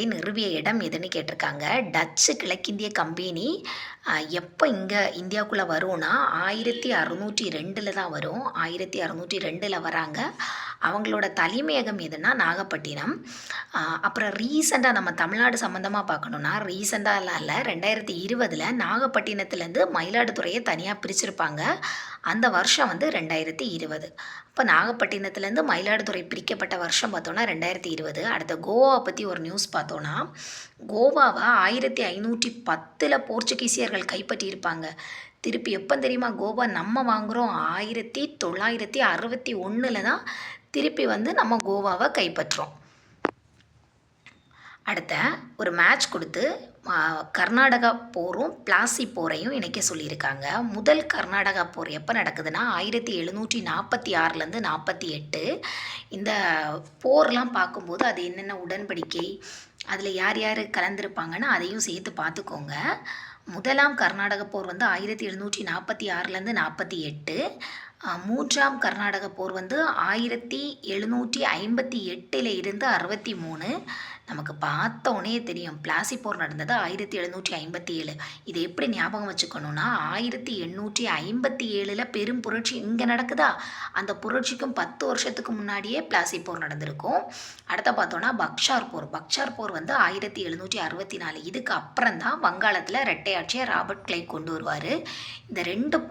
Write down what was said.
நிறுவனத்தை நிறுவிய இடம் எதுன்னு கேட்டிருக்காங்க. டச்சு கிழக்கிந்திய கம்பெனி. எப்போ இங்கே இந்தியாவுக்குள்ளே வரும்னா ஆயிரத்தி அறநூற்றி ரெண்டில் தான் வரும். ஆயிரத்தி அறுநூற்றி ரெண்டில் வராங்க. அவங்களோட தலைமையகம் எதுனா நாகப்பட்டினம். அப்புறம் ரீசெண்டாக நம்ம தமிழ்நாடு சம்மந்தமாக பார்க்கணுன்னா ரீசெண்டாக இல்லை ரெண்டாயிரத்தி இருபதில் நாகப்பட்டினத்துலேருந்து மயிலாடுதுறையை தனியாக பிரிச்சிருப்பாங்க. அந்த வருஷம் வந்து ரெண்டாயிரத்தி இருபது. இப்போ நாகப்பட்டினத்துலேருந்து மயிலாடுதுறை பிரிக்கப்பட்ட வருஷம் பார்த்தோன்னா ரெண்டாயிரத்தி இருபது. அடுத்த கோவா பற்றி ஒரு நியூஸ் பார்த்தோன்னா கோவாவை ஆயிரத்தி ஐநூற்றி பத்தில் போர்ச்சுகீசியர்கள் கைப்பற்றியிருப்பாங்க. திருப்பி எப்போ தெரியுமா கோவா நம்ம வாங்குகிறோம் ஆயிரத்தி தொள்ளாயிரத்தி அறுபத்தி ஒன்றில் தான் திருப்பி வந்து நம்ம கோவாவை கைப்பற்றுறோம். அடுத்த ஒரு மேட்ச் கொடுத்து கர்நாடகா போரும் பிளாசி போரையும் இணைக்க சொல்லியிருக்காங்க. முதல் கர்நாடகா போர் எப்போ நடக்குதுன்னா ஆயிரத்தி எழுநூற்றி நாற்பத்தி ஆறுலேருந்து நாற்பத்தி எட்டு. இந்த போர்லாம் பார்க்கும்போது அது என்னென்ன உடன்படிக்கை அதில் யார் யார் கலந்துருப்பாங்கன்னு அதையும் சேர்த்து பார்த்துக்கோங்க. முதலாம் கர்நாடக போர் வந்து ஆயிரத்தி எழுநூற்றி நாற்பத்தி ஆறுலேருந்து நாற்பத்தி எட்டு. மூன்றாம் கர்நாடக போர் வந்து ஆயிரத்தி எழுநூற்றி ஐம்பத்தி எட்டில் இருந்து அறுபத்தி மூணு. நமக்கு பார்த்த உடனே தெரியும் பிளாசி போர் நடந்தது ஆயிரத்தி எழுநூற்றி ஐம்பத்தி ஏழு. இதை எப்படி ஞாபகம் வச்சுக்கணும்னா ஆயிரத்தி எண்ணூற்றி ஐம்பத்தி ஏழில் பெரும் புரட்சி இங்கே நடக்குதா? அந்த புரட்சிக்கும் பத்து வருஷத்துக்கு முன்னாடியே பிளாசி போர் நடந்திருக்கும். அடுத்த பார்த்தோன்னா பக்ஷார் போர். பக்ஷார் போர் போர் வந்து ஆயிரத்தி எழுநூற்றி அறுபத்தி நாலு. இதுக்கு அப்புறம் தான் வங்காளத்தில் ரெட்டையாட்சியை ராபர்ட் கிளை கொண்டு வருவார். இந்த ரெண்டு போர்